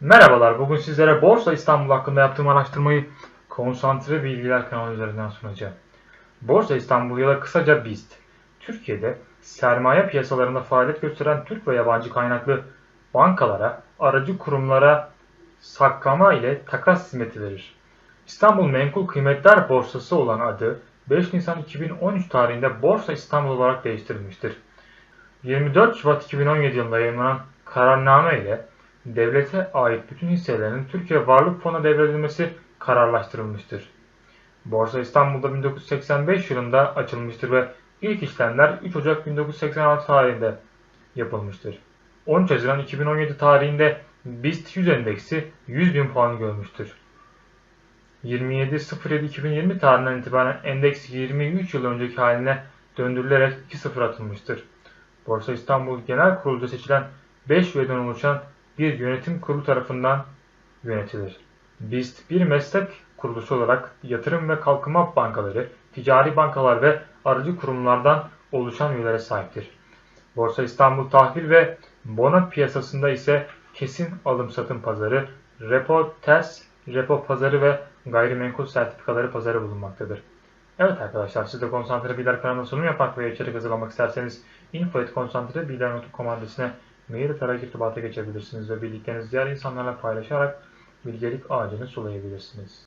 Merhabalar, bugün sizlere Borsa İstanbul hakkında yaptığım araştırmayı konsantre bilgiler kanalı üzerinden sunacağım. Borsa İstanbul ya da kısaca BIST, Türkiye'de sermaye piyasalarında faaliyet gösteren Türk ve yabancı kaynaklı bankalara, aracı kurumlara saklama ile takas hizmeti verir. İstanbul Menkul Kıymetler Borsası olan adı 5 Nisan 2013 tarihinde Borsa İstanbul olarak değiştirilmiştir. 24 Şubat 2017 yılında yayınlanan kararname ile devlete ait bütün hisselerinin Türkiye Varlık Fonu'na devredilmesi kararlaştırılmıştır. Borsa İstanbul'da 1985 yılında açılmıştır ve ilk işlemler 3 Ocak 1986 tarihinde yapılmıştır. 13 Haziran 2017 tarihinde BIST 100 endeksi 100 bin puan görmüştür. 27.07.2020 tarihinden itibaren endeks 23 yıl önceki haline döndürülerek 2.0 atılmıştır. Borsa İstanbul Genel Kurulu'da seçilen 5 üyeden oluşan bir yönetim kurulu tarafından yönetilir. BIST bir meslek kuruluşu olarak yatırım ve kalkınma bankaları, ticari bankalar ve aracı kurumlardan oluşan üyelere sahiptir. Borsa İstanbul tahvil ve bono piyasasında ise kesin alım satım pazarı, repo ters, repo pazarı ve gayrimenkul sertifikaları pazarı bulunmaktadır. Evet arkadaşlar siz de konsantre bilgiler kanalına sunum yapmak ve içerik hazırlamak isterseniz info.konsantrebilgiler.com adresine mail irtibata geçebilirsiniz ve bildiklerinizi diğer insanlarla paylaşarak bilgelik ağacını sulayabilirsiniz.